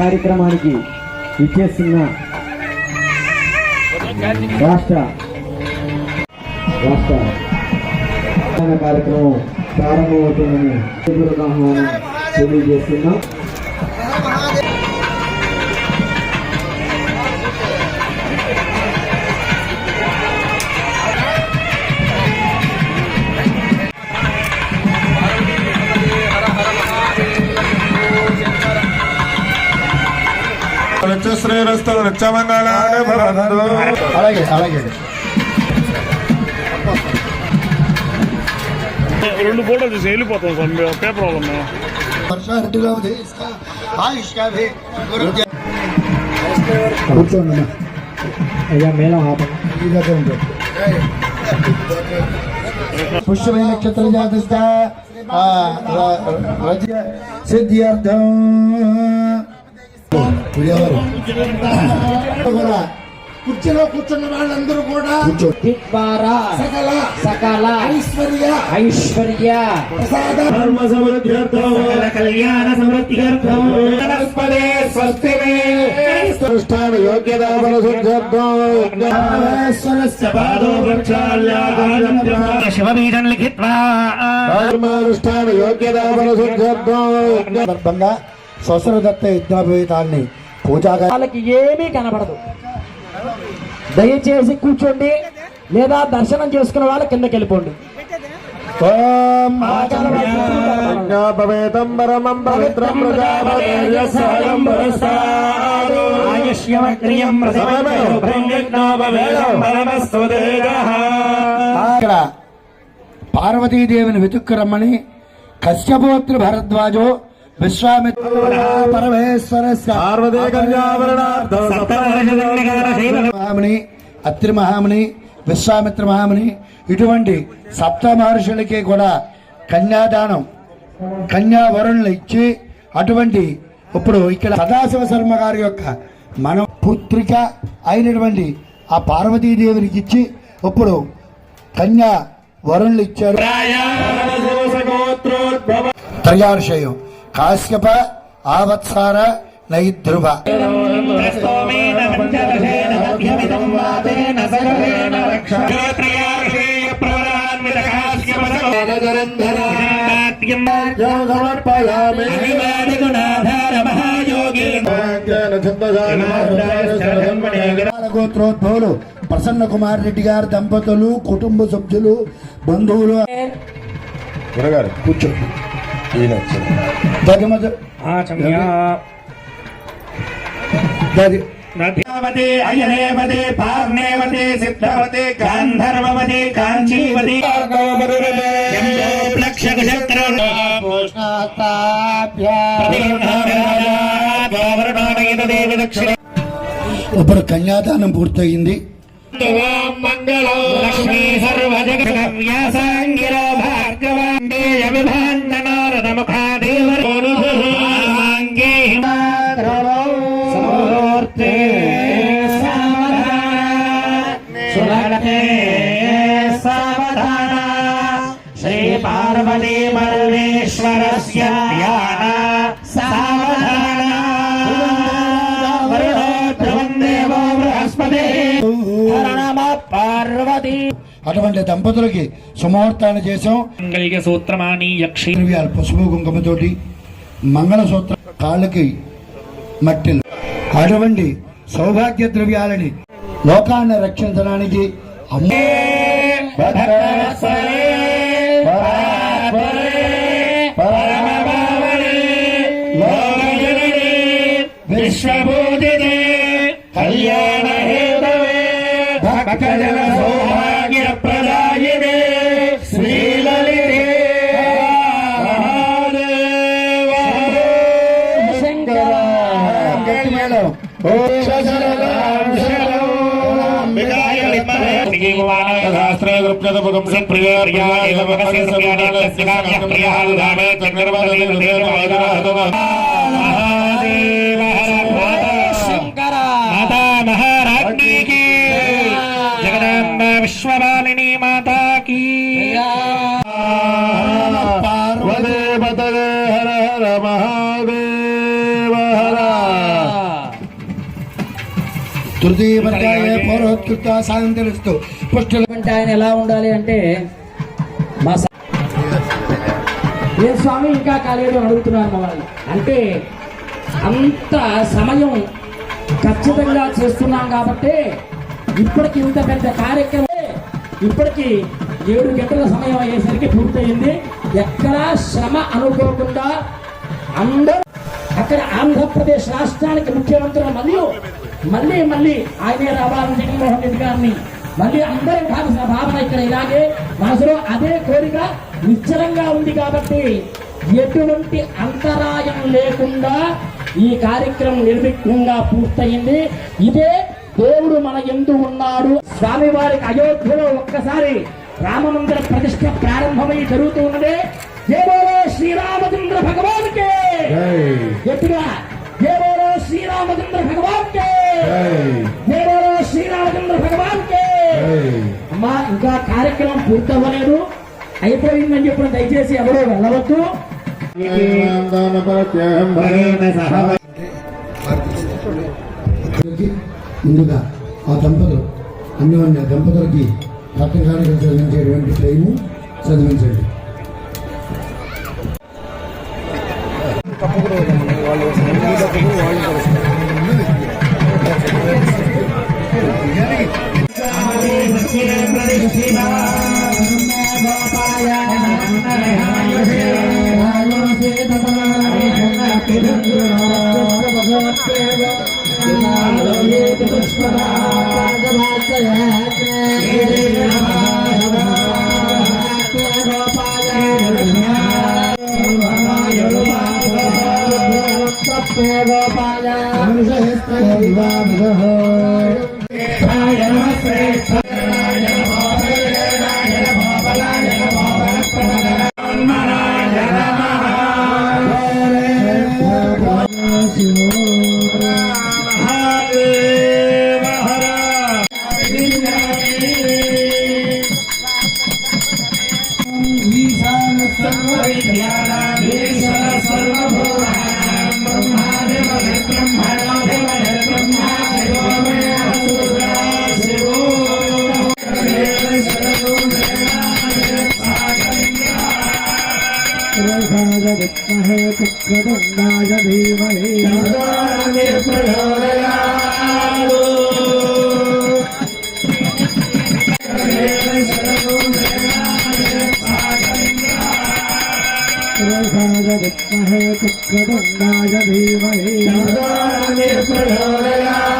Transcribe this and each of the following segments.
కార్యక్రమానికి ఇచ్చేస్తున్న రాష్ట్ర రాష్ట్ర కార్యక్రమం ప్రారంభమవుతుందని ఆహ్వానం తెలియజేస్తున్నాం. శ్రేయస్సు అలాగే అలాగే. రెండు ఫోటోలు చూసి వెళ్ళిపోతాం సార్ మేము పేపర్ వాళ్ళము కూర్చోండి అయ్యా మేళం పుష్యమే నక్షత్ర జాతస్థ సిద్ధ్యర్థం. కూడా కుర్చీలో కూర్చున్న వాళ్ళందరూ కూడా సకల సకల ఐశ్వర్య ఐశ్వర్య. ప్రసాద. కళ్యాణ సమృద్ధిగర్థం అనుష్ఠాన యోగ్యత శివబీజం లిఖిత్వా. ధర్మానుష్ఠాన యోగ్యత సందర్భంగా స్వసరదత్త యజ్ఞాపేతాన్ని పూజాగా వాళ్ళకి ఏమీ కనబడదు. దయచేసి కూర్చోండి. లేదా దర్శనం చేసుకున్న వాళ్ళ కిందకి వెళ్ళిపోండి. ఇక్కడ పార్వతీదేవిని వెతుక్కు రమ్మని కశ్యపోత్రి భరద్వాజో విశ్వామిత్ర పరమేశ్వర పార్వతీ కన్యావరణార్థం మహాముని అత్రి మహాముని విశ్వామిత్ర మహాముని ఇటువంటి సప్త మహర్షులకి కూడా కన్యాదానం కన్యా వరుణులు ఇచ్చి అటువంటి ఇప్పుడు ఇక్కడ సదాశివ శర్మ గారి యొక్క మన పుత్రిక అయినటువంటి ఆ పార్వతీదేవికి ఇచ్చి ఇప్పుడు కన్యా వరుణులు ఇచ్చారు త్రయార్షయం. కాశ్యప ఆవత్సార నైధ్రువ గోత్రోద్భవులు ప్రసన్న కుమార్ రెడ్డి గారి దంపతులు కుటుంబ సభ్యులు బంధువులు. కూర్చో. ఇప్పుడు కన్యాదానం పూర్తయింది. లక్ష్మీ సర్వజగవ్యాసాంగిరో భార్గవాండేయ పార్వతీ. అటువంటి దంపతులకి సుముహూర్తాన్ని చేసాం మంగళ్య సూత్రమాని యక్షి. ద్రవ్యాలు పసుపు కుంకుమతోటి మంగళసూత్ర కాళ్ళకి మట్టిలు అటువంటి సౌభాగ్య ద్రవ్యాలని లోకాన్ని రక్షించడానికి అమ్మ భక్తజన సౌభాగ్య ప్రదాయినే శ్రీలలితే. మహాదేవ శంకర గట్టి విశ్వమాలిని మాతా की పార్వదే పతదే హర హర మహాదేవ హర. తృతీయ పర్యాయ పౌరోత్కృత సాయంత్రస్తు పుష్టి అంటే ఆయన ఎలా ఉండాలి అంటే మా ఏ స్వామి ఇంకా కాలేదు అని అడుగుతున్నారు మా వాళ్ళు అంటే అంత సమయం ఖచ్చితంగా చేస్తున్నాం కాబట్టి ఇప్పటికి ఇంత పెద్ద కార్యక్రమం ఇప్పటికీ ఏడు గంటల సమయం అయ్యేసరికి పూర్తయింది. ఎక్కడా శ్రమ అనుకోకుండా అందరూ అక్కడ ఆంధ్రప్రదేశ్ రాష్ట్రానికి ముఖ్యమంత్రులు మరియు మళ్ళీ మళ్ళీ ఆయనే రావాలని జగన్మోహన్ రెడ్డి గారిని మళ్ళీ అందరూ కావాల్సిన భావన ఇక్కడ ఇలాగే మనసులో అదే కోరిక నిశ్చలంగా ఉంది కాబట్టి ఎటువంటి అంతరాయం లేకుండా ఈ కార్యక్రమం నిర్విఘ్నంగా పూర్తయింది. ఇదే దేవుడు మన ఎందు ఉన్నాడు. స్వామివారికి అయోధ్యలో ఒక్కసారి రామమందిర ప్రతిష్ట ప్రారంభమై జరుగుతూ ఉన్నదే. దేవోలో శ్రీరామచంద్ర భగవాన్కే. గట్టిగా దేవోలో శ్రీరామచంద్ర భగవాన్కే. దేవోలో శ్రీరామచంద్ర భగవాన్కే. అమ్మా ఇంకా కార్యక్రమం పూర్తవ్వలేదు. అయిపోయిందని చెప్పిన దయచేసి ఎవరో వెళ్ళవద్దు. ముందుగా ఆ దంపతులు అన్యోన్య దంపతులకి కట్టకానికి చదివించేటువంటి ప్రేము చదివించండి శ్రీరామేత పుష్పరాజమాత్రయాత్ర కుబేరాయ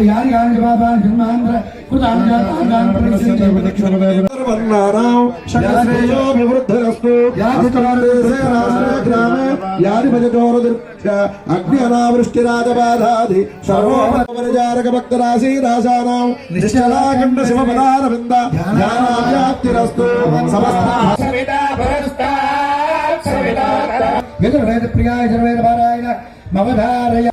ఆప్ యాని యాని బాబా జన్మాంధ్ర కృతాంధ్ర తాంధ్రాంధ్ర అగ్ని అనావృష్టిరాజబాధాది సర్వోపరిచారక భక్తరాశి రాశానాం. నిశ్చలాఖండ శివపదారవింద జ్ఞానావ్యాప్తిరస్తు సమస్త. ప్రియాయ మమధారయ